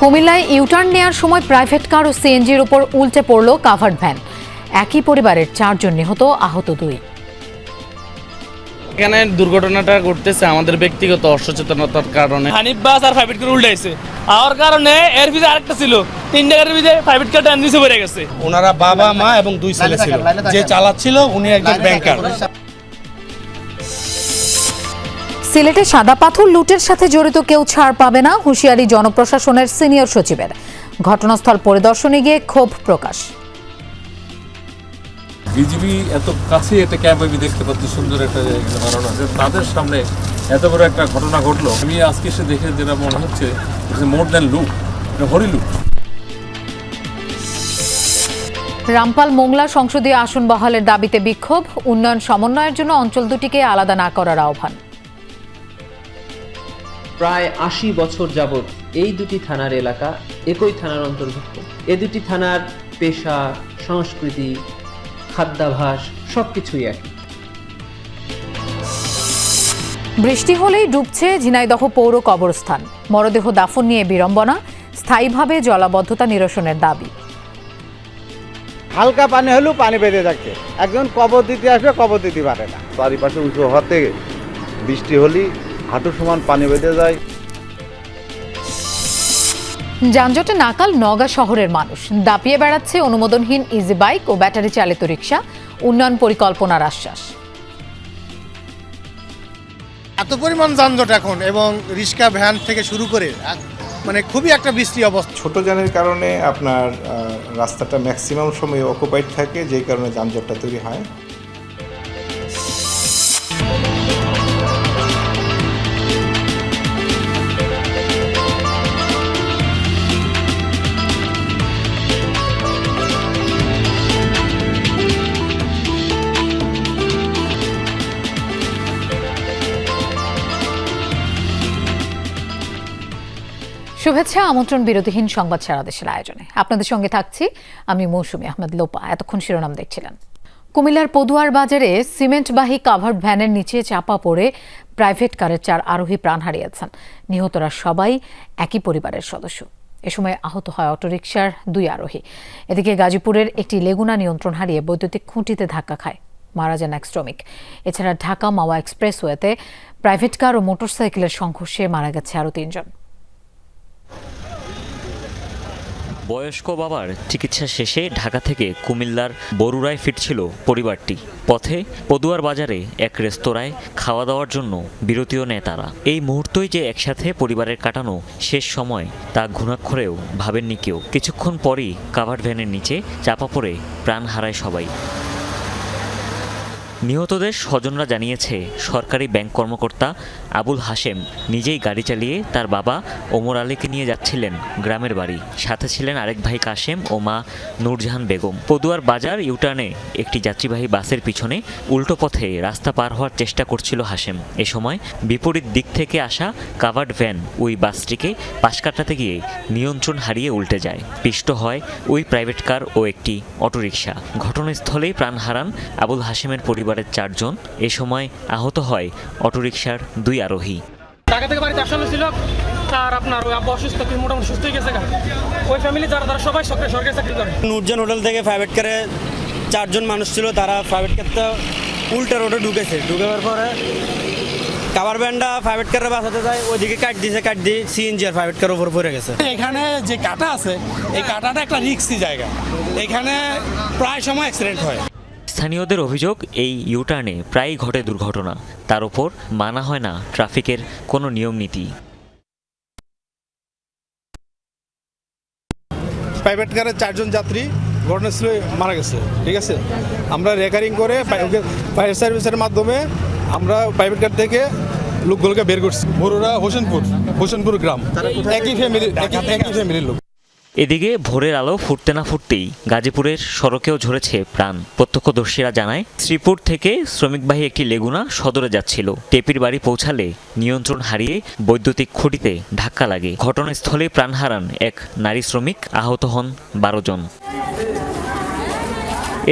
কুমিল্লায় ইউটার্ন নেয়ার সময় প্রাইভেট কার ও সিএনজির উপর উল্টে পড়ল কাভার্ড ভ্যান একই পরিবারের চারজন নিহত আহত দুই। এখানে দুর্ঘটনাটা ঘটতেছে আমাদের ব্যক্তিগত অসচেতনতার কারণে। হানিফ বাস আর প্রাইভেট কার উল্টাইছে। আর কারণে এর ভিতরে আরেকটা ছিল। তিনটা গাড়ির ভিতরে প্রাইভেট কারটা নিচে পড়ে গেছে। ওনারা বাবা মা এবং দুই ছেলে ছিল। যে চালাচ্ছিল উনি একজন ব্যাংকার সিলেটে সাদা পাথর লুটের সাথে জড়িত কেউ ছাড় পাবে না হুঁশিয়ারি জনপ্রশাসনের সিনিয়র সচিবের। ঘটনাস্থল পরিদর্শনে গিয়ে ক্ষোভ প্রকাশ। বিজিবি এত কাছে একটা ক্যাম্প আমি দেখতে পাচ্ছি সুন্দর একটা বানানো আছে। তাদের সামনে এত বড় একটা ঘটনা ঘটলো। আমি আজকে এসে দেখে যেটা মনে হচ্ছে more than look Hari look Rampal Mongla সংসদীয় আসন বহালের দাবিতে বিক্ষোভ। উন্নয়ন সমন্বয়ের জন্য অঞ্চল দুটিকে আলাদা না করার আহ্বান। প্রায় আশি বছর যাবৎ এই দুটি থানার এলাকা একই থানার অন্তর্ভুক্ত। এ দুটি থানার পেশা সংস্কৃতি খাদ্যাভাস সবকিছুই একই। বৃষ্টি হলেই ডুবছে ঝিনাইদহ পৌর কবরস্থান। মরদেহ দাফন নিয়ে বিড়ম্বনা স্থায়ীভাবে জলাবদ্ধতা নিরসনের দাবি। হালকা পানি হলেও পানি বেঁধে থাকে। একজন কবর দিতে আসবে কবর দিতে পারে না। চারিপাশে উঁচু হওয়াতে বৃষ্টি হলেই হাঁটু সমান পানি বেঁধে যায়। যানজটে নাকাল নগা শহরের মানুষ। দাপিয়ে বেড়াচ্ছে অনুমোদনহীন ইজি বাইক ও ব্যাটারি চালিত রিক্সা উন্নয়ন পরিকল্পনার আশ্বাস। এত পরিমাণ যানজট এখন এবং রিক্সা ভ্যান থেকে শুরু করে এক- মানে খুবই একটা বৃষ্টি অবস্থা। ছোট যানের কারণে আপনার আহ, রাস্তাটা ম্যাক্সিমাম সময় অকুপাইড থাকে যেই কারণে যানজটটা তৈরি হয়। শুভেচ্ছা, আমন্ত্রণ বিরতিহীন সংবাদ সারা দেশের আয়োজনে। আপনাদের সঙ্গে থাকছি আমি মৌসুমী আহমেদ লোপা। এতক্ষণ শিরোনাম দেখছিলেন। কুমিল্লার পদুয়ার বাজারে সিমেন্টবাহী কাভার্ড ভ্যানের নিচে চাপা পড়ে প্রাইভেট কারের চার আরোহী প্রাণ হারিয়েছেন। নিহতরা সবাই একই পরিবারের সদস্য। এ সময় আহত হয় অটোরিকশার দুই আরোহী। এদিকে গাজীপুরের একটি লেগুনা নিয়ন্ত্রণ হারিয়ে বৈদ্যুতিক খুঁটিতে ধাক্কা খায়। মারা যান এক শ্রমিক। এছাড়া ঢাকা মাওয়া এক্সপ্রেসওয়েতে প্রাইভেট কার ও মোটরসাইকেলের সংঘর্ষে মারা গেছে আরও তিনজন। বয়স্ক বাবার চিকিৎসা শেষে ঢাকা থেকে কুমিল্লার বরুড়ায় ফিরছিল পরিবারটি। পথে পদুয়ার বাজারে এক রেস্তোরাঁয় খাওয়া দাওয়ার জন্য বিরতিও নেয় তারা। এই মুহূর্তই যে একসাথে পরিবারের কাটানো শেষ সময় তা ঘুণাক্ষরেও ভাবেননি কেউ। কিছুক্ষণ পরই কাভার ভ্যানের নিচে চাপা পড়ে প্রাণ হারায় সবাই। নিহতদের স্বজনরা জানিয়েছে, সরকারি ব্যাংক কর্মকর্তা আবুল হাশেম নিজেই গাড়ি চালিয়ে তার বাবা ওমর আলীকে নিয়ে যাচ্ছিলেন গ্রামের বাড়ি। সাথে ছিলেন আরেক ভাই কাশেম ও মা নূরজাহান বেগম। পদুয়ার বাজার ইউটার্নে একটি যাত্রীবাহী বাসের পিছনে উল্টো পথে রাস্তা পার হওয়ার চেষ্টা করছিল হাশেম। এ সময় বিপরীত দিক থেকে আসা কাভার্ড ভ্যান ওই বাসটিকে পাশ কাটাতে গিয়ে নিয়ন্ত্রণ হারিয়ে উল্টে যায়। পিষ্ট হয় ওই প্রাইভেট কার ও একটি অটোরিকশা। ঘটনাস্থলেই প্রাণ হারান আবুল হাশেমের পরিবারের চারজন। এ সময় আহত হয় অটোরিকশার দুই আরোহী। ঢাকা থেকে বাড়িতে আসানো ছিল আর আপনার ওই আব্বা অসুস্থ কিন্তু মোটামুটি সুস্থ হয়ে গেছে ওই ফ্যামিলি যারা তারা সবাই সরকারি সরকারি চাকরি করে। নুরজান হোটেল থেকে প্রাইভেট কারে চারজন মানুষ ছিল তারা প্রাইভেট কারটা উল্টা রোডে ঢুকেছে। ঢুকাবার পরে কাবার ব্যান্ডটা প্রাইভেট কারে বাঁচাতে যায় ওইদিকে কাট দিয়েছে কাট দিয়ে সিএনজি আর প্রাইভেট কার উপর পড়ে গেছে। এখানে যে কাটা আছে এই কাটাটা একটা রিক্সি জায়গা। এখানে প্রায় সময় অ্যাক্সিডেন্ট হয়। স্থানীয়দের অভিযোগ এই ইউটার্নে প্রায়ই ঘটে দুর্ঘটনা। তার উপর মানা হয় না ট্রাফিকের কোনো নিয়ম নীতি। প্রাইভেট কারের চারজন যাত্রী ঘটনাস্থলে মারা গেছে ঠিক আছে? আমরা রেকারিং করে ফায়ার সার্ভিসের মাধ্যমে আমরা প্রাইভেট কার থেকে লোকগুলোকে বের করছি। বড়ুরা হোসেনপুর হোসেনপুর গ্রাম। একই ফ্যামিলি একই ফ্যামিলির লোক। এদিকে ভোরের আলো ফুটতে না ফুটতেই গাজীপুরের সড়কেও ঝরেছে প্রাণ। প্রত্যক্ষদর্শীরা জানায়, শ্রীপুর থেকে শ্রমিকবাহী একটি লেগুনা সদরে যাচ্ছিল। টেপির বাড়ি পৌঁছালে নিয়ন্ত্রণ হারিয়ে বৈদ্যুতিক খুঁটিতে ধাক্কা লাগে। ঘটনাস্থলে প্রাণ হারান এক নারী শ্রমিক। আহত হন বারো জন।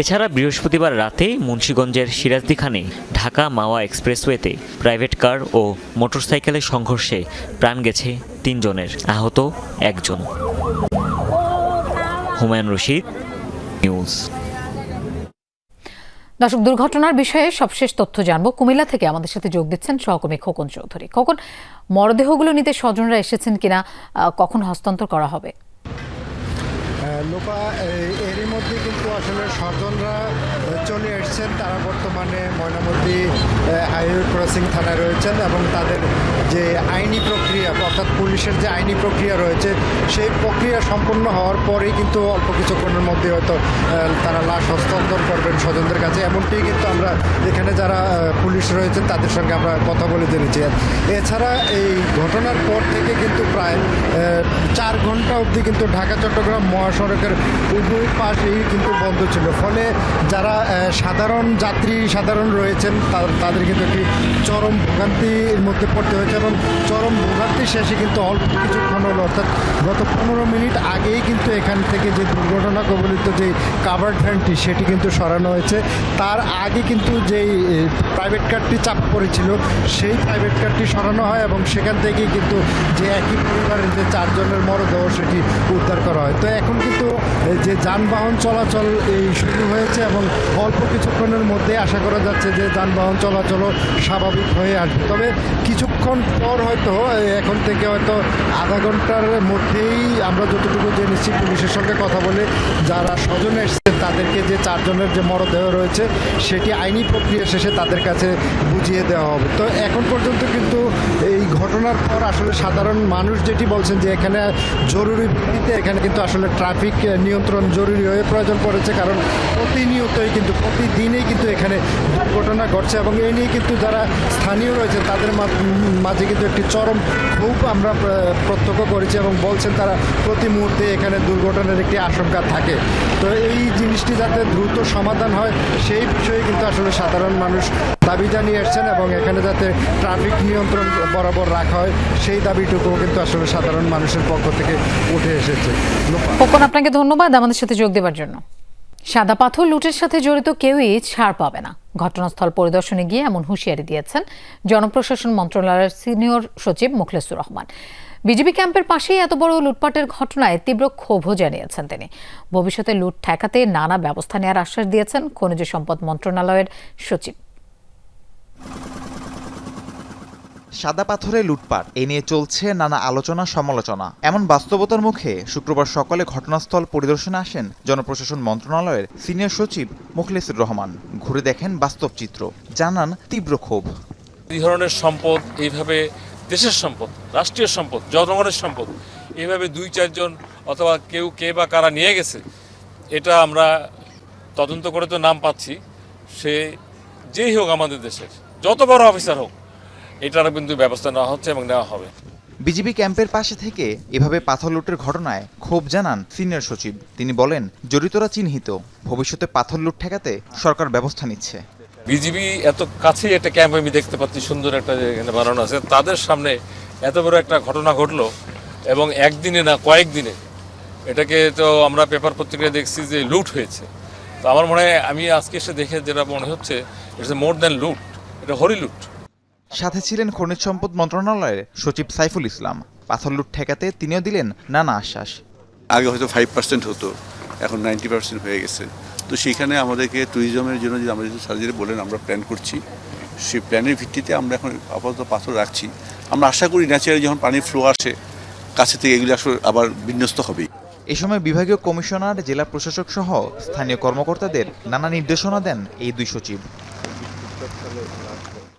এছাড়া বৃহস্পতিবার রাতে মুন্সীগঞ্জের সিরাজদিখানে ঢাকা মাওয়া এক্সপ্রেসওয়েতে প্রাইভেট কার ও মোটরসাইকেলের সংঘর্ষে প্রাণ গেছে তিনজনের আহত একজন। হুমায়ুন রশিদ নিউজ। দর্শক দুর্ঘটনার বিষয়ে সবশেষ তথ্য জানব। কুমিল্লা থেকে আমাদের সাথে যোগ দিচ্ছেন সহকর্মী খোকন চৌধুরী। খোকন মরদেহগুলো নিতে স্বজনরা এসেছেন কিনা কখন হস্তান্তর করা হবে? লোপা এরই মধ্যে কিন্তু আসলে স্বজনরা চলে এসেছেন, তারা বর্তমানে ময়নামতি হাইওয়ে ক্রসিং থানায় রয়েছেন এবং তাদের যে আইনি প্রক্রিয়া, অর্থাৎ পুলিশের যে আইনি প্রক্রিয়া রয়েছে, সেই প্রক্রিয়া সম্পন্ন হওয়ার পরেই কিন্তু অল্প কিছুক্ষণের মধ্যে হয়তো তারা লাশ হস্তান্তর করবেন স্বজনদের কাছে। এমনটি কিন্তু আমরা এখানে যারা পুলিশ রয়েছেন তাদের সঙ্গে আমরা কথা বলে জেনেছি। এছাড়া এই ঘটনার পর থেকে কিন্তু প্রায় চার ঘণ্টা অবধি কিন্তু ঢাকা, চট্টগ্রাম মহাসড়কের উভয় পাশেই কিন্তু বন্ধ ছিল। ফলে যারা সাধারণ যাত্রী সাধারণ রয়েছেন তাদের কিন্তু একটি চরম ভোগান্তির মধ্যে পড়তে হয়েছে এবং চরম ভোগান্তির শেষে কিন্তু অল্প কিছুক্ষণ হলো অর্থাৎ গত পনেরো মিনিট আগেই কিন্তু এখান থেকে যে দুর্ঘটনা কবলিত যে কাভার্ড ভ্যানটি, সেটি কিন্তু সরানো হয়েছে। তার আগে কিন্তু যেই প্রাইভেট কারটি চাপ পড়েছিল, সেই প্রাইভেট কারটি সরানো হয় এবং সেখান থেকেই কিন্তু যে একই পরিবারের যে চারজনের মরদেহ, সেটি উদ্ধার করা হয়। তো এখন কিন্তু যে যানবাহন চলাচল, এই শুরু হয়েছে এবং অল্প কিছুক্ষণের মধ্যে আশা করা যাচ্ছে যে যানবাহন চলাচলও স্বাভাবিক হয়ে আসবে। তবে কিছুক্ষণ পর হয়তো এখন থেকে হয়তো আধা ঘণ্টার মধ্যেই আমরা যতটুকু জেনেছি পুলিশের সঙ্গে কথা বলে যারা স্বজন এসেছেন তাদেরকে যে চারজনের যে মরদেহ রয়েছে সেটি আইনি প্রক্রিয়া শেষে তাদের কাছে বুঝিয়ে দেওয়া হবে। তো এখন পর্যন্ত কিন্তু এই ঘটনার পর আসলে সাধারণ মানুষ যেটি বলছেন যে এখানে জরুরি ভিত্তিতে এখানে কিন্তু আসলে ট্রাফিক নিয়ন্ত্রণ জরুরি হয়ে প্রয়োজন পড়েছে, কারণ প্রতিনিয়তই কিন্তু প্রতিদিনেই কিন্তু এখানে দুর্ঘটনা ঘটছে এবং এই নিয়ে কিন্তু যারা স্থানীয় রয়েছে তাদের মাঝে কিন্তু একটি চরম খুব আমরা প্রত্যক্ষ করেছি এবং বলছেন তারা প্রতি মুহূর্তে এখানে দুর্ঘটনার একটি আশঙ্কা থাকে। তো এই জিনিসটি যাতে দ্রুত সমাধান হয়, সেই বিষয়ে কিন্তু আসলে সাধারণ মানুষ দাবি জানিয়ে এসছেন এবং এখানে যাতে ট্রাফিক নিয়ন্ত্রণ বরাবর রাখা হয়, সেই দাবিটুকুও কিন্তু আসলে সাধারণ মানুষের পক্ষ থেকে উঠে এসেছে। আপনাকে ধন্যবাদ। আমাদের সাথে যোগ দেওয়ার জন্য। সাদা পাথর লুটের সাথে জড়িত কেউই ছাড় পাবে না। ঘটনাস্থল পরিদর্শনে গিয়ে এমন হুঁশিয়ারি দিয়েছেন জনপ্রশাসন মন্ত্রণালয়ের সিনিয়র সচিব মুখলেসুর রহমান। বিজেপি ক্যাম্পের পাশেই এত বড় লুটপাটের ঘটনায় তীব্র ক্ষোভও জানিয়েছেন তিনি। ভবিষ্যতে লুট ঠেকাতে নানা ব্যবস্থা নেওয়ার আশ্বাস দিয়েছেন খনিজ সম্পদ মন্ত্রণালয়ের সচিব। সাদা পাথরে লুটপাট, এ নিয়ে চলছে নানা আলোচনা, সমালোচনা। এমন বাস্তবতার মুখে শুক্রবার সকালে ঘটনাস্থল পরিদর্শনে আসেন জনপ্রশাসন মন্ত্রণালয়ের সিনিয়র সচিব মুখলেসুর রহমান। ঘুরে দেখেন বাস্তব চিত্র। জানান তীব্র ক্ষোভ। এই ধরনের সম্পদ, এইভাবে দেশের সম্পদ, রাষ্ট্রীয় সম্পদ, জনগণের সম্পদ, এইভাবে দুই চারজন অথবা কেউ কে বা কারা নিয়ে গেছে, এটা আমরা তদন্ত করে তো নাম পাচ্ছি। সে যেই হোক আমাদের দেশের, যত বড় অফিসার হোক এটারও কিন্তু ব্যবস্থা নেওয়া হচ্ছে এবং নেওয়া হবে। বিজিবি ক্যাম্পের পাশে থেকে এভাবে পাথর লুটের ঘটনায় ক্ষোভ জানান সিনিয়র সচিব। তিনি বলেন জড়িতরা চিহ্নিত। ভবিষ্যতে পাথর লুট ঠেকাতে সরকার ব্যবস্থা নিচ্ছে। বিজিবি এত কাছেই একটা ক্যাম্প আমি দেখতে পাচ্ছি সুন্দর একটা এখানে বানানো আছে। তাদের সামনে এত বড় একটা ঘটনা ঘটলো এবং একদিনে না কয়েকদিনে এটাকে তো আমরা পেপার পত্রিকায় দেখছি যে লুট হয়েছে। তো আমার মনে হয় আমি আজকে এসে দেখে যেটা মনে হচ্ছে ইটস মোর দ্যান লুট এটা হরি লুট। সাথে ছিলেন খনিজ সম্পদ মন্ত্রণালয়ের সচিব সাইফুল ইসলাম। পাথর লুট ঠেকাতে তিনিও দিলেন নানা আশ্বাস। আগে হয়তো ফাইভ পার্সেন্ট হতো এখন নাইনটি পার্সেন্ট হয়ে গেছে। তো সেখানে আমাদেরকে ট্যুরিজমের জন্য যদি আমাদের সার্জারি বলেন আমরা প্ল্যান করছি। সেই প্ল্যানের ভিত্তিতে আমরা এখন আপাতত পাথর রাখছি। আমরা আশা করি ন্যাচারালি যখন পানির ফ্লো আসে কাছে থেকে এগুলো আসলে আবার বিন্যস্ত হবে এ সময় বিভাগীয় কমিশনার জেলা প্রশাসক সহ স্থানীয় কর্মকর্তাদের নানা নির্দেশনা দেন এই দুই সচিব।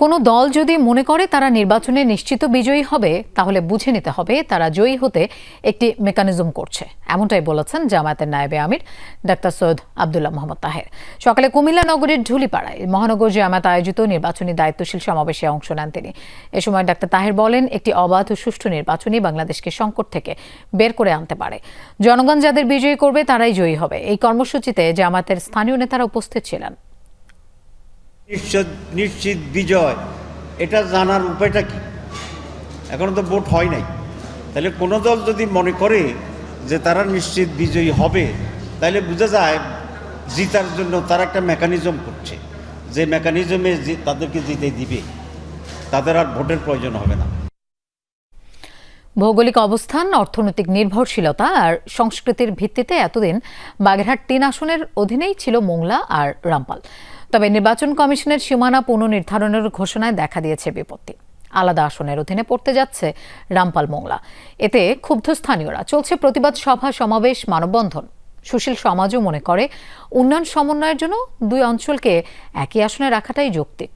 কোনো দল যদি মনে করে তারা নির্বাচনে নিশ্চিত বিজয়ী হবে, তাহলে বুঝে নিতে হবে তারা জয়ী হতে একটি মেকানিজম করছে। এমনটাই বলেছেন জামায়াতের নায়েবে আমির ডাক্তার সৈয়দ আবদুল্লাহ মোহাম্মদ তাহের। সকালে কুমিল্লা নগরীর ঢুলিপাড়ায় মহানগর জামায়াত আয়োজিত নির্বাচনী দায়িত্বশীল সমাবেশে অংশ নেন তিনি। এ সময় ডাক্তার তাহের বলেন, একটি অবাধ ও সুষ্ঠু নির্বাচনই বাংলাদেশকে সংকট থেকে বের করে আনতে পারে। জনগণ যাদের বিজয়ী করবে তারাই জয়ী হবে। এই কর্মসূচিতে জামায়াতের স্থানীয় নেতারা উপস্থিত ছিলেন। নিশ্চিত নিশ্চিত বিজয়। এটা জানার উপায়টা কি? এখনও তো ভোট হয় নাই। তাহলে কোনো দল যদি মনে করে যে তারা নিশ্চিত বিজয়ী হবে, তাহলে বোঝা যায় জিতার জন্য তারা একটা মেকানিজম করছে। যে মেকানিজমে তাদেরকে জিতে দিবে। তাদের আর ভোটের প্রয়োজন হবে না। ভৌগোলিক অবস্থান, অর্থনৈতিক নির্ভরশীলতা আর সংস্কৃতির ভিত্তিতে এতদিন বাগেরহাট তিন আসনের অধীনেই ছিল মোংলা আর রামপাল। তবে নির্বাচন কমিশনের সীমানা পুনর্নির্ধারণের ঘোষণায় দেখা দিয়েছে বিপত্তি। আলাদা আসনের অধীনে পড়তে যাচ্ছে রামপাল মোংলা। এতে ক্ষুব্ধ স্থানীয়রা। চলছে প্রতিবাদ সভা সমাবেশ মানববন্ধন। সুশীল সমাজও মনে করে, উন্নয়ন সমন্বয়ের জন্য দুই অঞ্চলকে একই আসনে রাখাটাই যৌক্তিক।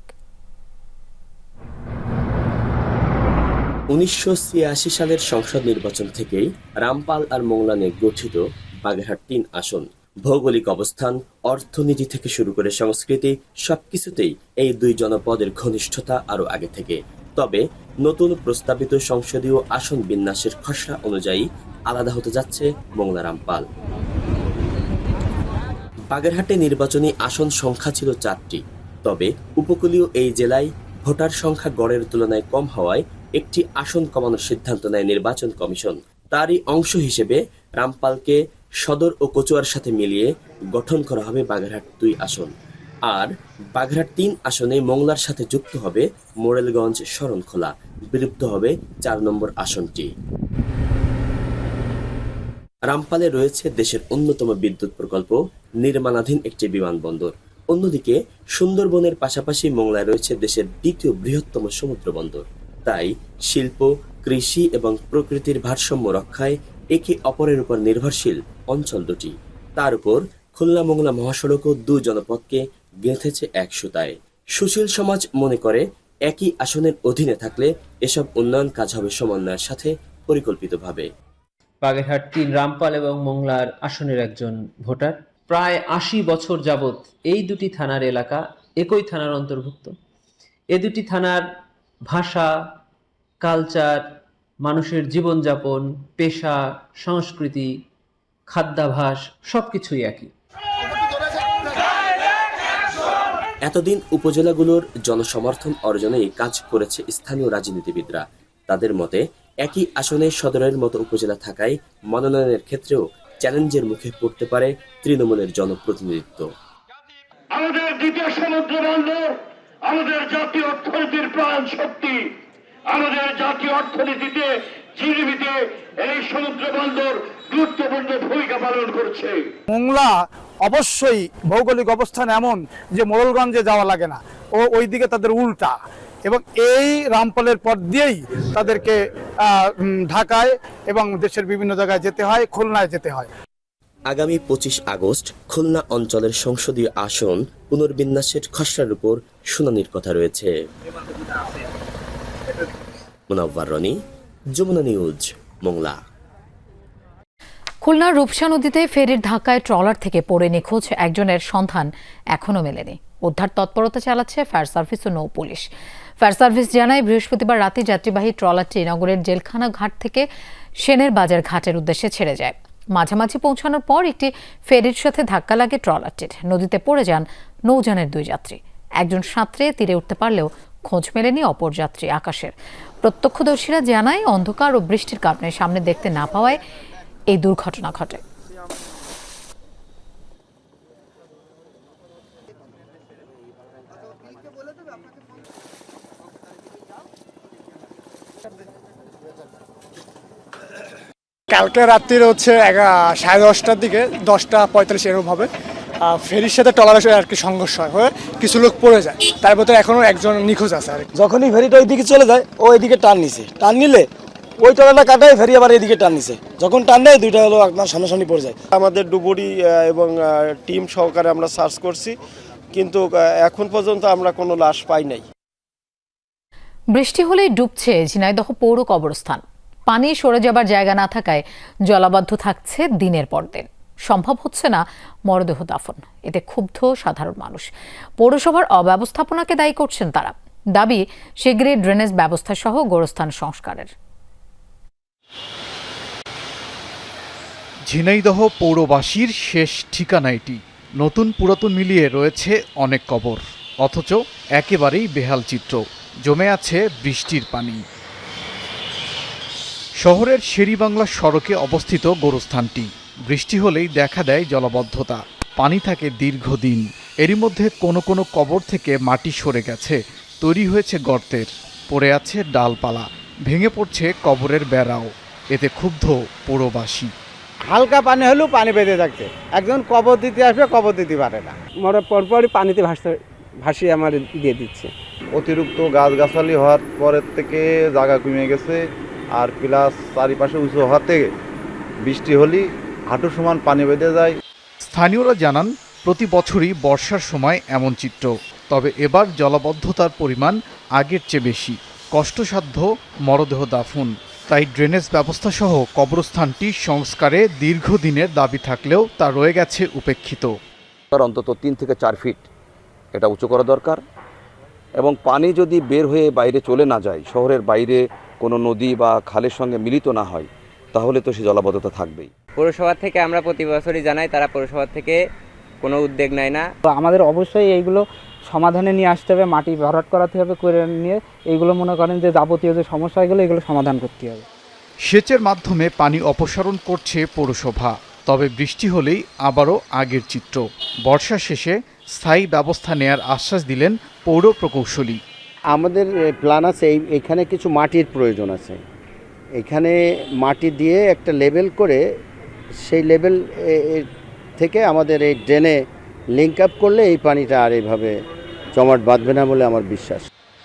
উনিশশো ছিয়াশি সালের সংসদ নির্বাচন থেকেই রামপাল আর মোংলা নিয়ে গঠিত বাগেরহাট তিন আসন। ভৌগোলিক অবস্থান, অর্থনীতি থেকে শুরু করে সংস্কৃতি, সবকিছুতেই এই দুই জনপদের ঘনিষ্ঠতা আরও আগে থেকে। তবে নতুন প্রস্তাবিত সংসদীয় আসন বিন্যাসের খসড়া অনুযায়ী আলাদা হতে যাচ্ছে মোংলা রামপাল। বাগেরহাটে নির্বাচনী আসন সংখ্যা ছিল চারটি। তবে উপকূলীয় এই জেলায় ভোটার সংখ্যা গড়ের তুলনায় কম হওয়ায় একটি আসন কমানোর সিদ্ধান্ত নেয় নির্বাচন কমিশন। তারই অংশ হিসেবে রামপালকে সদর ও কচুয়ার সাথে মিলিয়ে গঠন করা হবে বাগেরহাট দুই আসন। আর বাগেরহাট তিন আসনে মোংলার সাথে যুক্ত হবে মোরেলগঞ্জ শরণখোলা। বিলুপ্ত হবে চার নম্বর আসনটি। রামপালে রয়েছে দেশের অন্যতম বিদ্যুৎ প্রকল্প, নির্মাণাধীন একটি বিমানবন্দর। অন্যদিকে সুন্দরবনের পাশাপাশি মোংলায় রয়েছে দেশের দ্বিতীয় বৃহত্তম সমুদ্র বন্দর তাই শিল্প, কৃষি এবং প্রকৃতির ভারসাম্য রক্ষায় একে অপরের উপর নির্ভরশীল। অঞ্চল দুটি। তার উপর খুলনা মোংলা মহাসড়কও দু জনপদকে গেঁথেছে এক সুতায়। সুশীল সমাজ মনে করে একই আসনের অধীনে থাকলে এসব উন্নয়ন কাজ হবে সমন্বয়ের সাথে পরিকল্পিতভাবে। বাগেরহাট তিন, রামপাল এবং মোংলার আসনের একজন ভোটার। প্রায় আশি বছর যাবৎ এই দুটি থানার এলাকা একই থানার অন্তর্ভুক্ত। এ দুটি থানার ভাষা, কালচার, মানুষের জীবনযাপন, পেশা, সংস্কৃতি খাদ্যাভাস সব কিছুই একই। এতদিন উপজেলাগুলোর জনসমর্থন অর্জনে কাজ করেছে স্থানীয় রাজনীতিবিদরা। তাদের মতে একই আসনে সদরের মতো উপজেলা থাকায় মনোনয়নের ক্ষেত্রেও চ্যালেঞ্জের মুখে পড়তে পারে তৃণমূলের জনপ্রতিনিধিত্ব। আমাদের দ্বিতীয় সমুদ্র বন্দর আমাদের জাতীয় অর্থনীতির প্রাণ শক্তি আমাদের জাতীয় অর্থনীতিতে জিডিপিতে এই সমুদ্র বন্দর গুরুত্বপূর্ণ ভূমিকা পালন করছে। মোংলা অবশ্যই ভৌগোলিক অবস্থান এমন যে মোড়লগঞ্জে যাওয়া লাগে না। ও ওইদিকে তাদের উল্টা। এবং এই রামপালের পর দিয়েই তাদেরকে ঢাকায় এবং দেশের বিভিন্ন জায়গায় যেতে হয় খুলনায় যেতে হয়। আগামী পঁচিশ আগস্ট খুলনা অঞ্চলের সংসদীয় আসন পুনর্বিন্যাসের খসড়ার উপর শুনানির কথা রয়েছে। মুনাব্বার রনি যমুনা নিউজ মোংলা। খুলনার রূপসা নদীতে ফেরির ধাক্কায় ট্রলার থেকে পড়ে নিখোঁজ একজনের সন্ধান এখনও মেলেনি। উদ্ধার তৎপরতা চালাচ্ছে ফায়ার সার্ভিস ও নৌ পুলিশ। ফায়ার সার্ভিস জানায়, বৃহস্পতিবার রাতে যাত্রীবাহী ট্রলারটি নগরের জেলখানা ঘাট থেকে সেনের বাজার ঘাটের উদ্দেশ্যে ছেড়ে যায়। মাঝামাঝি পৌঁছানোর পর একটি ফেরির সাথে ধাক্কা লাগে ট্রলারটির। নদীতে পড়ে যান নৌযানের দুই যাত্রী। একজন সাঁতরে তীরে উঠতে পারলেও খোঁজ মেলেনি অপর যাত্রী আকাশের। প্রত্যক্ষদর্শীরা জানায়, অন্ধকার ও বৃষ্টির কারণে সামনে দেখতে না পাওয়ায় এই দুর্ঘটনা ঘটে। কালকে রাত্রির হচ্ছে সাড়ে দশটার দিকে দশটা পঁয়তাল্লিশ এরকম হবে। আহ, ফেরির সাথে টলারের আর কি সংঘর্ষ হয় হয়ে কিছু লোক পড়ে যায়। তার ভিতরে এখনও একজন নিখোঁজ আছে আর যখনই ফেরিটা ওইদিকে চলে যায় ও এদিকে টান নিছে। টান নিলে ওই টলাটা কাটায় ফেরি আবার এদিকে টান নিছে যখন টান নেয় দুইটা হলো আপনার সামনাসামনি পড়ে যায়। আমাদের ডুবুরি এবং টিম সহকারে আমরা সার্চ করছি কিন্তু এখন পর্যন্ত আমরা কোনো লাশ পাই নাই। বৃষ্টি হলেই ডুবছে ঝিনাইদহ পৌর কবরস্থান। পানি সরে যাবার জায়গা না থাকায় জলাবদ্ধ থাকছে দিনের পর দিন। সম্ভব হচ্ছে না মরদেহ দাফন। এতে ক্ষুব্ধ সাধারণ মানুষ। পৌরসভার অব্যবস্থাপনাকে দায়ী করছেন তারা। দাবি শীঘ্রই ড্রেনেজ ব্যবস্থা সহ গোরস্থান সংস্কারের। ঝিনাইদহ পৌরবাসীর শেষ ঠিকানা এটি নতুন পুরাতন মিলিয়ে রয়েছে অনেক কবর, অথচ একেবারেই বেহাল চিত্র। জমে আছে বৃষ্টির পানি। শহরের শেরিবাংলা সড়কে অবস্থিত গোরস্থানটি। বৃষ্টি হলেই দেখা দেয় জলবদ্ধতা। পানি থাকে দীর্ঘদিন। এরই মধ্যে কোনো কোনো কবর থেকে মাটি সরে গেছে। তৈরি হয়েছে গর্তের। পড়ে আছে ডালপালা। ভেঙে পড়ছে কবরের বেড়াও। এতে ক্ষুব্ধ পৌরবাসী। হালকা পানি হলেও পানি বেঁধে থাকছে। একজন কবর দিতে আসবে কবর দিতে পারে না। মরার পরপরই পানিতে ভাসতে ভাসিয়ে আমার দিয়ে দিচ্ছে। অতিরিক্ত গাছগাছালি হওয়ার পরের থেকে জায়গা কমে গেছে আর প্লাস চারিপাশে উঁচু হওয়ার থেকে বৃষ্টি হলেই হাঁটু সমান পানি বেঁধে যায়। স্থানীয়রা জানান প্রতি বছরই বর্ষার সময় এমন চিত্র। তবে এবার জলবদ্ধতার পরিমাণ আগের চেয়ে বেশি। কষ্টসাধ্য মরদেহ দাফন। তাই ড্রেনেজ ব্যবস্থা সহ কবরস্থানটি সংস্কারে দীর্ঘদিনের দাবি থাকলেও তা রয়ে গেছে উপেক্ষিত। তার অন্তত তিন থেকে চার ফিট। এটা উঁচু করা দরকার এবং পানি যদি বের হয়ে বাইরে চলে না যায় শহরের বাইরে কোনো নদী বা খালের সঙ্গে মিলিত না হয় তাহলে তো সে জলাবদ্ধতা থাকবেই। পৌরসভা থেকে আমরা প্রতি বছরই জানাই তারা পৌরসভা থেকে কোনো উদ্যোগ নেয় না। আমাদের অবশ্যই এইগুলো সমাধানে নিয়ে আসতে হবে মাটি ভরাট করাতে হবে করে নিয়ে এইগুলো মনে করেন যে যাবতীয় যে সমস্যাগুলো এগুলো এগুলো সমাধান করতে হবে। সেচের মাধ্যমে পানি অপসারণ করছে পৌরসভা তবে বৃষ্টি হলেই আবারও আগের চিত্র। বর্ষা শেষে স্থায়ী ব্যবস্থা নেয়ার আশ্বাস দিলেন পৌর প্রকৌশলী। আমাদের প্ল্যান আছে এই এখানে কিছু মাটির প্রয়োজন আছে। এখানে মাটি দিয়ে একটা লেভেল করে সেই লেভেল থেকে আমাদের এই ড্রেনে লিঙ্ক আপ করলে এই পানিটা আর এইভাবে জমাট বাঁধবে না বলে আমার বিশ্বাস।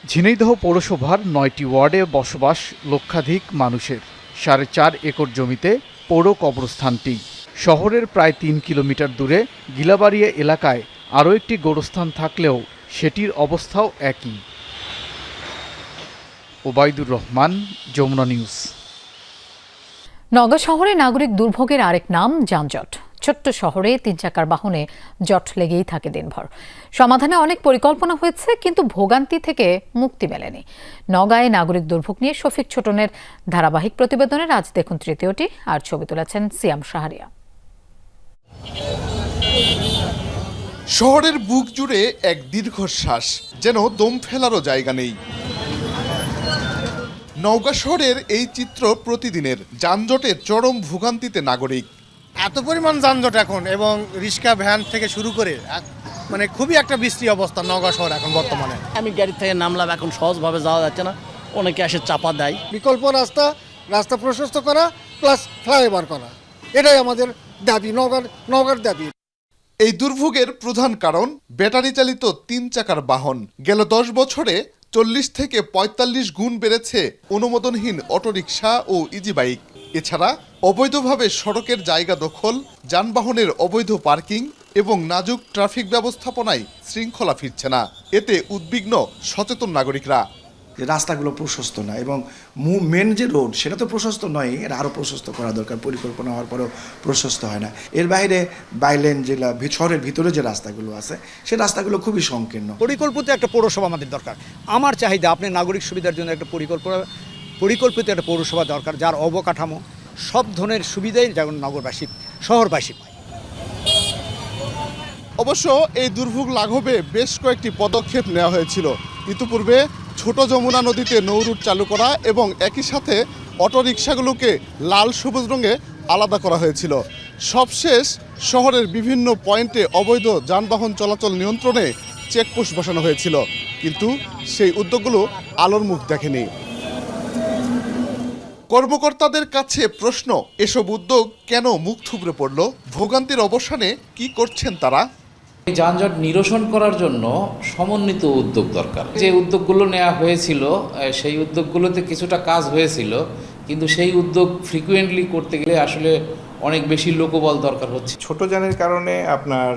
ঝিনাইদহ পৌরসভার নয়টি ওয়ার্ডে বসবাস লক্ষাধিক মানুষের। সাড়ে চার একর জমিতে পৌর কবরস্থানটি। শহরের প্রায় তিন কিলোমিটার দূরে গিলাবাড়িয়া এলাকায় আরও একটি গোরস্থান থাকলেও সেটির অবস্থাও একই। ওবায়দুর রহমান যমুনা নিউজ। নগর শহরে নাগরিক দুর্ভোগের আরেক নাম যানজট। ছোট্ট শহরে তিন চাকার বাহনে জট লেগেই থাকে দিনভর। সমাধানে অনেক পরিকল্পনা হয়েছে, কিন্তু ভোগান্তি থেকে মুক্তি মেলেনি। নগাঁয়ে নাগরিক দুর্ভোগ নিয়ে শফিক ছোটনের ধারাবাহিক প্রতিবেদনের আজ দেখুন তৃতীয়টি, আর ছবি তুলেছেন সিয়াম সাহারিয়া শহরের বুক জুড়ে এক দীর্ঘশ্বাস, যেন দম ফেলারও জায়গা নেই। নওগাঁ শহরের এই চিত্র প্রতিদিনের, যানজটের চরম ভোগান্তিতে নাগরিক। এত পরিমাণ যানজট এখন এবং রিক্সা ভ্যান থেকে শুরু করে এক- মানে খুবই একটা বৃষ্টি অবস্থা নওগাঁ শহর এখন বর্তমানে। আমি গাড়ি থেকে নামলাম এখন সহজভাবে যাওয়া যাচ্ছে না। অনেকে এসে চাপা দেয়। বিকল্প রাস্তা রাস্তা প্রশস্ত করা প্লাস ফ্লাইওভার করা। এটাই আমাদের দাবি নগর নগর দাবি। এই দুর্ভোগের প্রধান কারণ ব্যাটারি চালিত তিন চাকার বাহন। গেল দশ বছরে চল্লিশ থেকে পঁয়তাল্লিশ গুণ বেড়েছে অনুমোদনহীন অটোরিকশা ও ইজি বাইক এছাড়া অবৈধভাবে সড়কের জায়গা দখল যানবাহনের অবৈধ পার্কিং এবং নাজুক ট্রাফিক ব্যবস্থাপনায় শৃঙ্খলা ফিরছে না। এতে উদ্বিগ্ন সচেতন নাগরিকরা। যে রাস্তাগুলো প্রশস্ত না এবং মেন যে রোড সেটা তো প্রশস্ত নয় এটা আরও প্রশস্ত করা দরকার। পরিকল্পনা হওয়ার পরেও প্রশস্ত হয় না। এর বাইরে বাইলেন জেলা ভি- শহরের ভিতরে যে রাস্তাগুলো আছে সে রাস্তাগুলো খুবই সংকীর্ণ। পরিকল্পিত একটা পৌরসভা আমাদের দরকার। আমার চাহিদা আপনি নাগরিক সুবিধার জন্য একটা পরিকল্পনা পরিকল্পিত একটা পৌরসভা দরকার, যার অবকাঠামো সব ধরনের সুবিধাই যেমন নগরবাসী, শহরবাসী পায়। অবশ্য এই দুর্ভোগ লাঘবে বেশ কয়েকটি পদক্ষেপ নেওয়া হয়েছিল। ইতিপূর্বে ছোট যমুনা নদীতে নৌরুট চালু করা এবং একই সাথে অটোরিকশাগুলোকে লাল সবুজ রঙে আলাদা করা হয়েছিল। সবশেষ শহরের বিভিন্ন পয়েন্টে অবৈধ যানবাহন চলাচল নিয়ন্ত্রণে চেকপোস্ট বসানো হয়েছিল। কিন্তু সেই উদ্যোগগুলো আলোর মুখ দেখেনি। কর্মকর্তাদের কাছে প্রশ্ন, এসব উদ্যোগ কেন মুখ থুবড়ে পড়ল? ভোগান্তির অবসানে কি করছেন তারা? যানজট নিরসন করার জন্য সমন্বিত উদ্যোগ দরকার। যে উদ্যোগগুলো নেওয়া হয়েছিল সেই উদ্যোগগুলোতে কিছুটা কাজ হয়েছিল, কিন্তু সেই উদ্যোগ ফ্রিকুয়েন্টলি করতে গেলে আসলে অনেক বেশি লোকবল দরকার হচ্ছে। ছোট যানের কারণে আপনার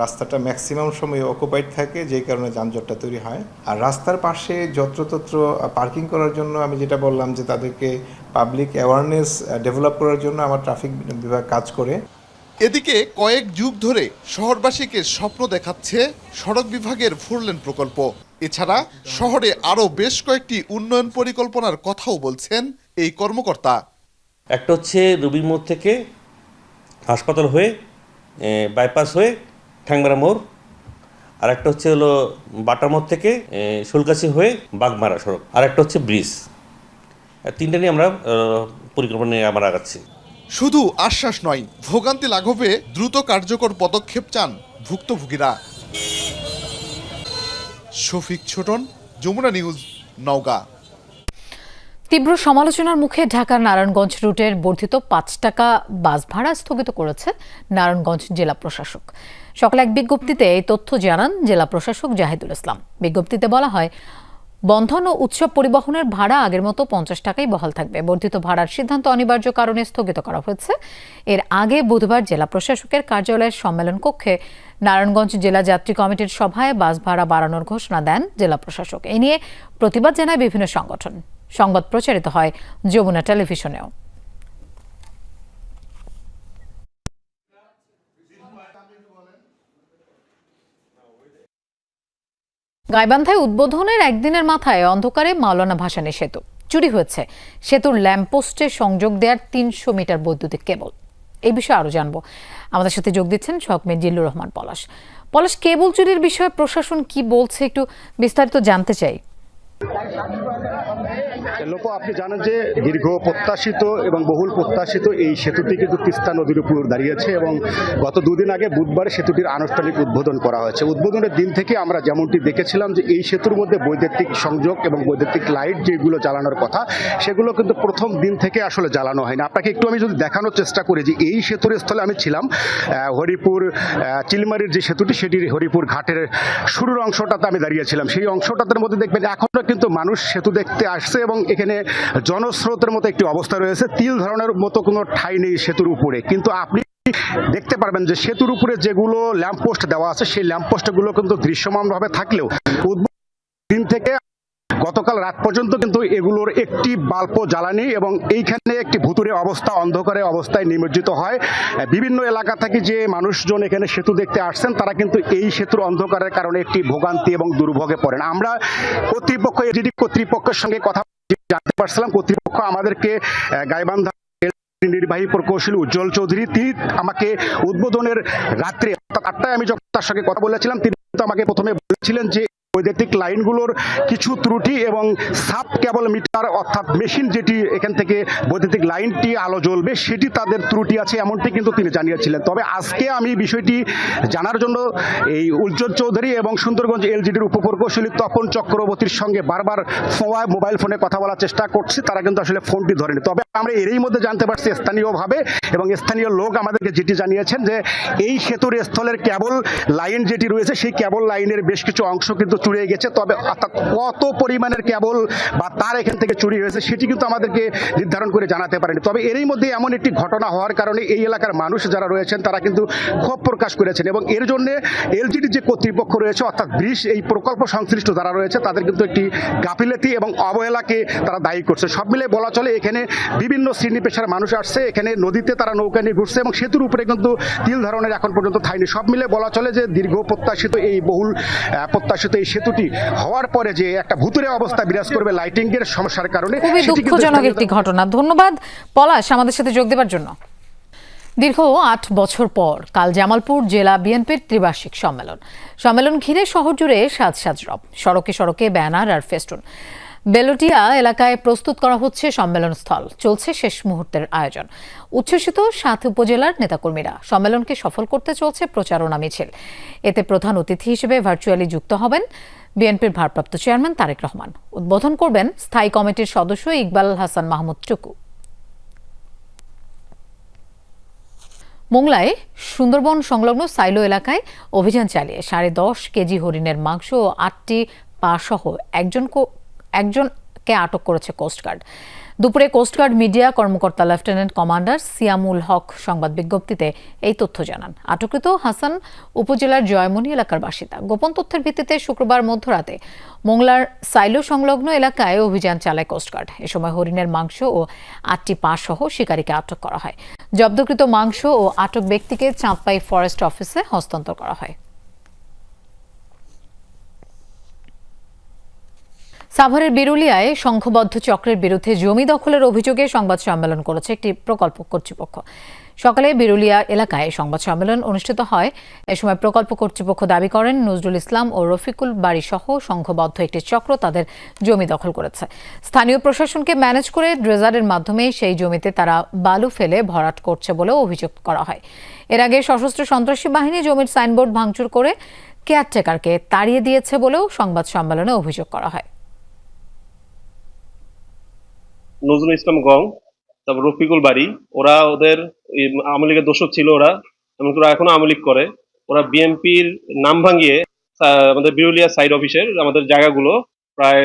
রাস্তাটা ম্যাক্সিমাম সময় অকুপাইড থাকে যেই কারণে যানজটটা তৈরি হয়। আর রাস্তার পাশে যত্রতত্র পার্কিং করার জন্য আমি যেটা বললাম যে তাদেরকে পাবলিক অ্যাওয়ারনেস ডেভেলপ করার জন্য আমার ট্রাফিক বিভাগ কাজ করে। এদিকে কয়েক যুগ ধরে শহরবাসীকে স্বপ্ন দেখাচ্ছে সড়ক বিভাগের ফোরলেন প্রকল্প। এছাড়া শহরে আরও বেশ কয়েকটি উন্নয়ন পরিকল্পনার কথাও বলছেন এই কর্মকর্তা। একটা হচ্ছে রবির মোড় থেকে হাসপাতাল হয়ে বাইপাস হয়ে ঠ্যাংমারা মোড় আর একটা হচ্ছে হলো বাটার মোড় থেকে এ, শুলকাছি হয়ে বাগমারা সড়ক আর একটা হচ্ছে ব্রিজ। তিনটা নিয়ে আমরা পরিকল্পনা নিয়ে আমরা আগাচ্ছি। শুধু আশ্বাস নয় ভোগান্তি লাঘবে দ্রুত কার্যকর পদক্ষেপ চান ভুক্তভোগীরা। শফিক ছোটন যমুনা নিউজ নওগাঁ। তীব্র সমালোচনার মুখে ঢাকার নারায়ণগঞ্জ রুটের বর্ধিত পাঁচ টাকা বাস ভাড়া স্থগিত করেছে নারায়ণগঞ্জ জেলা প্রশাসক। সকালে এক বিজ্ঞপ্তিতে এই তথ্য জানান জেলা প্রশাসক জাহিদুল ইসলাম। বিজ্ঞপ্তিতে বলা হয়, বন্ধন ও উৎসব পরিবহনের ভাড়া আগের মতো পঞ্চাশ টাকাই বহাল থাকবে। বর্ধিত ভাড়ার সিদ্ধান্ত অনিবার্য কারণে স্থগিত করা হয়েছে। এর আগে বুধবার জেলা প্রশাসকের কার্যালয়ের সম্মেলন কক্ষে নারায়ণগঞ্জ জেলা যাত্রী কমিটির সভায় বাস ভাড়া বাড়ানোর ঘোষণা দেন জেলা প্রশাসক। এ নিয়ে প্রতিবাদ জানায় বিভিন্ন সংগঠন। সংবাদ প্রচারিত হয় যমুনা টেলিভিশনেও। গাইবান্ধায় উদ্বোধনের একদিনের মাথায় অন্ধকারে মাওলানা ভাসানী সেতু। চুরি হয়েছে। সেতুর ল্যাম্পপোস্টে সংযোগ দেওয়ার তিনশো মিটার বৈদ্যুতিক কেবল। এই বিষয়ে আরও জানব। আমাদের সাথে যোগ দিচ্ছেন শখমের জিল্লুর রহমান পলাশ। পলাশ, কেবল চুরির বিষয়ে প্রশাসন কি বলছে একটু বিস্তারিত জানতে চাই। লোক, আপনি জানেন যে দীর্ঘ প্রত্যাশিত এবং বহুল প্রত্যাশিত এই সেতুটি কিন্তু তিস্তা নদীর উপর দাঁড়িয়েছে এবং গত দুদিন আগে বুধবার সেতুটির আনুষ্ঠানিক উদ্বোধন করা হয়েছে। উদ্বোধনের দিন থেকে আমরা যেমনটি দেখেছিলাম যে এই সেতুর মধ্যে বৈদ্যুতিক সংযোগ এবং বৈদ্যুতিক লাইট যেগুলো জ্বালানোর কথা, সেগুলো কিন্তু প্রথম দিন থেকে আসলে জ্বালানো হয়নি। আপনাকে একটু আমি যদি দেখানোর চেষ্টা করি যে এই সেতুর স্থলে আমি ছিলাম হরিপুর চিলমারির যে সেতুটি, সেটির হরিপুর ঘাটের শুরুর অংশটাতে আমি দাঁড়িয়েছিলাম সেই অংশটার মধ্যে দেখবেন এখনও কিন্তু মানুষ সেতু দেখতে আসছে এবং এখানে জনস্রোতের মতো একটি অবস্থা রয়েছে। তিল ধরনের মতো কোনো ঠাই নেই সেতুর উপরে। কিন্তু আপনি দেখতে পারবেন যে সেতুর উপরে যেগুলো ল্যাম্পপোস্ট দেওয়া আছে, সেই ল্যাম্পপোস্টগুলো কিন্তু দৃশ্যমানভাবে থাকলেও উদ্বোধন দিন থেকে গতকাল রাত পর্যন্ত কিন্তু এগুলোর একটি বাল্ব জ্বালানি এবং এইখানে একটি ভুতুরে অবস্থা, অন্ধকারে অবস্থায় নিমজ্জিত হয়। বিভিন্ন এলাকা থেকে যে মানুষজন এখানে সেতু দেখতে আসছেন, তারা কিন্তু এই সেতুর অন্ধকারের কারণে একটি ভোগান্তি এবং দুর্ভোগে পড়েন। আমরা কর্তৃপক্ষ এডিডি কর্তৃপক্ষের সঙ্গে কথা জানতে পারছিলাম। কর্তৃপক্ষ আমাদেরকে গাইবান্ধা নির্বাহী প্রকৌশলী উজ্জ্বল চৌধুরী, তিনি আমাকে উদ্বোধনের রাত্রে, অর্থাৎ আটটায় আমি যখন তার সঙ্গে কথা বলেছিলাম, তিনি আমাকে প্রথমে বলেছিলেন যে বৈদ্যুতিক লাইনগুলোর কিছু ত্রুটি এবং সাব কেবল মিটার অর্থাৎ মেশিন যেটি এখান থেকে বৈদ্যুতিক লাইনটি আলো জ্বলবে, সেটি তাদের ত্রুটি আছে এমনটি কিন্তু তিনি জানিয়েছিলেন। তবে আজকে আমি বিষয়টি জানার জন্য এই উজ্জ্বল চৌধুরী এবং সুন্দরগঞ্জ এলজিডির উপপ্রকৌশলী তপন চক্রবর্তীর সঙ্গে বারবার মোবাইল ফোনে কথা বলার চেষ্টা করছি, তারা কিন্তু আসলে ফোনটি ধরেনি। তবে আমরা এরই মধ্যে জানতে পারছি স্থানীয়ভাবে এবং স্থানীয় লোক আমাদেরকে যেটি জানিয়েছেন যে এই সেতুর স্থলের কেবল লাইন যেটি রয়েছে, সেই কেবল লাইনের বেশ কিছু অংশ কিন্তু চুরিয়ে গেছে, তবে কত পরিমাণের কেবল বা তার এখান থেকে চুরি হয়েছে সেটি কিন্তু আমাদেরকে নির্ধারণ করে জানাতে পারেনি। তবে এরই মধ্যে এমন একটি ঘটনা হওয়ার কারণে এই এলাকার মানুষ যারা রয়েছেন, তারা কিন্তু ক্ষোভ প্রকাশ করেছেন এবং এর জন্য এলজিডি যে কর্তৃপক্ষ রয়েছে, অর্থাৎ ব্রিজ এই প্রকল্প সংশ্লিষ্ট যারা রয়েছে, তাদের কিন্তু একটি গাফিলতি এবং অবহেলাকে তারা দায়ী করছে। সব মিলে বলা চলে এখানে বিভিন্ন শ্রেণি পেশার মানুষ আসছে, এখানে নদীতে তারা নৌকা নিয়ে ঘুরছে এবং সেতুর উপরে কিন্তু তিল ধরনের এখন পর্যন্ত থাইনি সব মিলে বলা চলে যে দীর্ঘ প্রত্যাশিত এই বহুল প্রত্যাশিত এই সেতুটি হওয়ার পরে যে একটা ভুতুরে অবস্থা বিরাজ করবে লাইটিং এর সমস্যার কারণে খুবই দুঃখজনক একটি ঘটনা। ধন্যবাদ পলাশ আমাদের সাথে যোগ দেওয়ার জন্য। দীর্ঘ আট বছর পর কাল জামালপুর জেলা বিএনপির ত্রিবার্ষিক সম্মেলন। সম্মেলন ঘিরে শহর জুড়ে সাজ সাজ রব সড়কে সড়কে ব্যানার আর ফেস্টুন। বেলোটিয়া এলাকায় প্রস্তুত করা হচ্ছে সম্মেলন স্থল চলছে শেষ মুহূর্তের আয়োজন। উচ্ছ্বসিত সাত উপজেলার নেতাকর্মীরা সম্মেলনকে সফল করতে চলছে প্রচারণা মিছিল। এতে প্রধান অতিথি হিসেবে ভার্চুয়ালি যুক্ত হবেন বিএনপির ভারপ্রাপ্ত চেয়ারম্যান তারেক রহমান। উদ্বোধন করবেন স্থায়ী কমিটির সদস্য ইকবাল হাসান মাহমুদ টুকু মোংলায় সুন্দরবন সংলগ্ন সাইলো এলাকায় অভিযান চালিয়ে সাড়ে দশ কেজি হরিণের মাংস ও আটটি পা সহ একজন একজনকে আটক করেছে কোস্টগার্ড দুপুরে কোস্টগার্ড মিডিয়া কর্মকর্তা লেফটেন্যান্ট কমান্ডার সিয়ামুল হক সংবাদ বিজ্ঞপ্তিতে এই তথ্য জানান। আটককৃত হাসান উপজেলার জয়মনি এলাকার বাসিন্দা। গোপন তথ্যের ভিত্তিতে শুক্রবার মধ্যরাতে মোংলার সাইলো সংলগ্ন এলাকায় অভিযান চালায় কোস্টগার্ড এ সময় হরিণের মাংস ও আটটি পা সহ শিকারীকে আটক করা হয়। জব্দকৃত মাংস ও আটক ব্যক্তিকে চাঁদপাই ফরেস্ট অফিসে হস্তান্তর করা হয়। সাভারের বিরুলিয়ায় সংঘবদ্ধ চক্রের বিরুদ্ধে জমি দখলের অভিযোগে সংবাদ সম্মেলন করেছে একটি প্রকল্প কর্তৃপক্ষ। সকালে বিরুলিয়া এলাকায় সংবাদ সম্মেলন অনুষ্ঠিত হয়। এ সময় প্রকল্প কর্তৃপক্ষ দাবি করেন, নজরুল ইসলাম ও রফিকুল বাড়ি সহ সংঘবদ্ধ একটি চক্র তাদের জমি দখল করেছে। স্থানীয় প্রশাসনকে ম্যানেজ করে ড্রেজারের মাধ্যমে সেই জমিতে তারা বালু ফেলে ভরাট করছে বলেও অভিযোগ করা হয়। এর আগে সশস্ত্র সন্ত্রাসী বাহিনী জমির সাইনবোর্ড ভাঙচুর করে কেয়ারটেকারকে তাড়িয়ে দিয়েছে বলেও সংবাদ সম্মেলনে অভিযোগ করা হয়। নজরুল ইসলাম গং, তারপর রফিকুল বাড়ি ওরা ওদের আওয়ামী লীগের দোষক ছিল ওরা, এবং ওরা এখনও আওয়ামী লীগ করে। ওরা বিএনপির নাম ভাঙিয়ে আমাদের বিরুলিয়া সাইড অফিসের আমাদের জায়গাগুলো প্রায়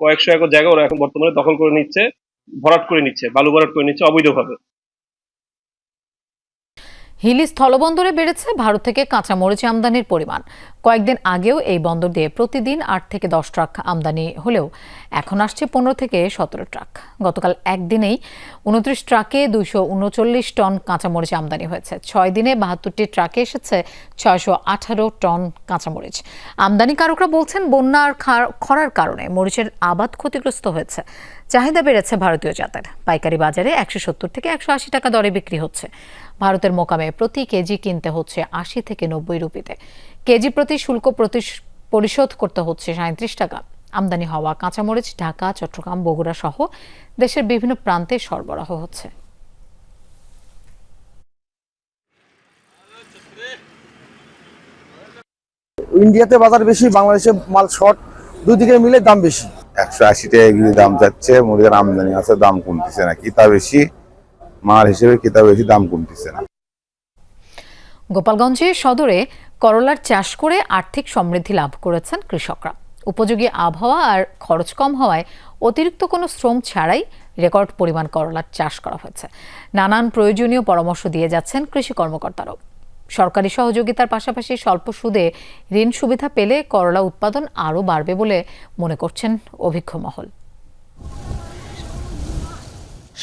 কয়েকশো একর জায়গা ওরা এখন বর্তমানে দখল করে নিচ্ছে, ভরাট করে নিচ্ছে, বালু ভরাট করে নিচ্ছে অবৈধভাবে। হিলি স্থলবন্দরে বেড়েছে, ভারত থেকে কাঁচা মরিচ আমদানির পরিমাণ। কয়েকদিন আগেও এই বন্দর দিয়ে প্রতিদিন আট থেকে দশ ট্রাক আমদানি হলেও এখন আসছে পনেরো থেকে সতেরো ট্রাক। গতকাল একদিনেই উনত্রিশ ট্রাকে দুইশো উনচল্লিশ টন কাঁচামরিচ আমদানি হয়েছে। ছয় দিনে বাহাত্তরটি ট্রাকে এসেছে ছয়শো আঠারো টন কাঁচামরিচ। আমদানিকারকরা বলছেন, বন্যা আর খরার কারণে মরিচের আবাদ ক্ষতিগ্রস্ত হয়েছে। চাহিদা বেড়েছে ভারতীয় জাতের। পাইকারি বাজারে একশো সত্তর থেকে একশো আশি টাকা দরে বিক্রি হচ্ছে। ভারতের মোকামে প্রতি কেজি কিনতে হচ্ছে আশি থেকে নব্বই রুপিতে। কেজি প্রতি শুল্ক প্রতি- পরিশোধ করতে হচ্ছে সাঁত্রিশ টাকা। আমদানি হওয়া কাঁচামরিচ ঢাকা চট্টগ্রাম বগুড়া সহ দেশের বিভিন্ন প্রান্তে সরবরাহ হচ্ছে। ইন্ডিয়াতে বাজার বেশি বাংলাদেশে মাল শর্ট দুদিকে মিলে দাম বেশি। একশো আশি টাকা দাম যাচ্ছে মুরগির আমদানি আছে দাম কমতেছে না কিতা বেশি। মাল হিসেবে কিতা বেশি দাম কমতেছে না। গোপালগঞ্জে সদরে করলার চাষ করে আর্থিক সমৃদ্ধি লাভ করেছেন কৃষকরা। উপযোগী আবহাওয়া আর খরচ কম হওয়ায় অতিরিক্ত কোনো শ্রম ছাড়াই রেকর্ড পরিমাণ করলার চাষ করা হয়েছে। নানান প্রয়োজনীয় পরামর্শ দিয়ে যাচ্ছেন কৃষি কর্মকর্তারাও। সরকারি সহযোগিতার পাশাপাশি স্বল্প সুদে ঋণ সুবিধা পেলে করলা উৎপাদন আরও বাড়বে বলে মনে করছেন অভিজ্ঞ মহল।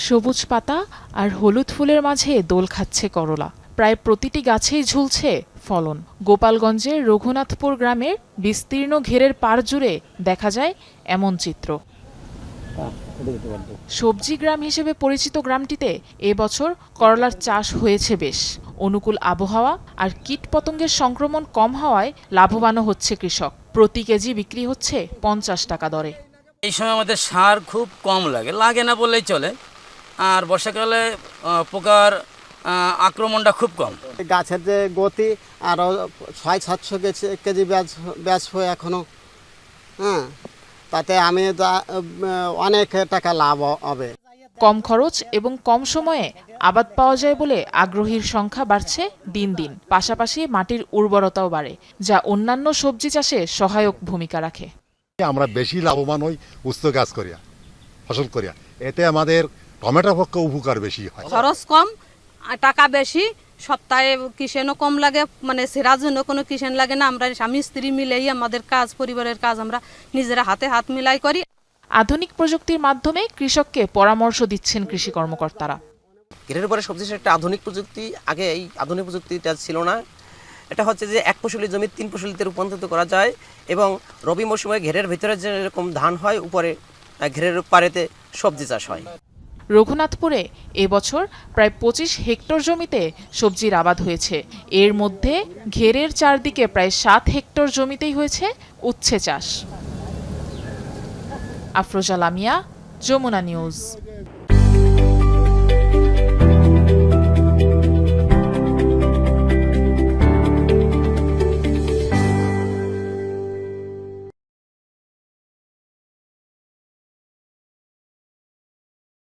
সবুজ পাতা আর হলুদ ফুলের মাঝে দোল খাচ্ছে করলা। প্রায় প্রতিটি গাছেই ঝুলছে ফলন। গোপালগঞ্জের রঘুনাথপুর গ্রামের বিস্তীর্ণ ঘেরের পাড় জুড়ে দেখা যায় এমন চিত্র। সবজি গ্রাম হিসেবে পরিচিত গ্রামটিতে এবছর করলার চাষ হয়েছে বেশ। অনুকূল আবহাওয়া আর কীটপতঙ্গের সংক্রমণ কম হওয়ায় লাভবানও হচ্ছে কৃষক। প্রতি কেজি বিক্রি হচ্ছে পঞ্চাশ টাকা দরে। এই সময় আমাদের সার খুব কম লাগে লাগে না বললেই চলে। আর বর্ষাকালে পোকার আক্রমণটা খুব কম। গাছের যে গতি আরও ছয় সাতশো কেজি ব্যাচ ব্যাচ হয়ে এখনও হ্যাঁ তাতে আমি অনেক টাকা লাভ হবে। কম খরচ এবং কম সময়ে আবাদ পাওয়া যায় বলে আগ্রহীর সংখ্যা বাড়ছে দিন দিন। পাশাপাশি মাটির উর্বরতাও বাড়ে যা অন্যান্য সবজি চাষে সহায়ক ভূমিকা রাখে। আমরা বেশি লাভবান হই উস্ত গাছ করিয়া ফসল করিয়া। এতে আমাদের টমেটোর পক্ষে উপকার বেশি হয়। খরচ কম টাকা বেশি সপ্তাহে কিষেনও কম লাগে মানে সেরার জন্য কোনো কিষেন লাগে না। আমরা স্বামী স্ত্রী মিলেই আমাদের কাজ পরিবারের কাজ আমরা নিজেরা হাতে হাত মিলাই করি। আধুনিক প্রযুক্তির মাধ্যমে কৃষককে পরামর্শ দিচ্ছেন কৃষি কর্মকর্তারা। ঘেরের উপরে সবজি একটা আধুনিক প্রযুক্তি আগে এই আধুনিক প্রযুক্তিটা ছিল না। এটা হচ্ছে যে এক ফসলি জমি তিন ফসলিতে রূপান্তরিত করা যায় এবং রবি মৌসুমে ঘেরের ভিতরে যেরকম ধান হয় উপরে ঘেরের পাড়েতে সবজি চাষ হয়। রঘুনাথপুরে এবছর প্রায় পঁচিশ হেক্টর জমিতে সবজির আবাদ হয়েছে। এর মধ্যে ঘেরের চারদিকে প্রায় সাত হেক্টর জমিতেই হয়েছে উচ্ছে চাষ। আফরোজা লামিয়া, যমুনা নিউজ।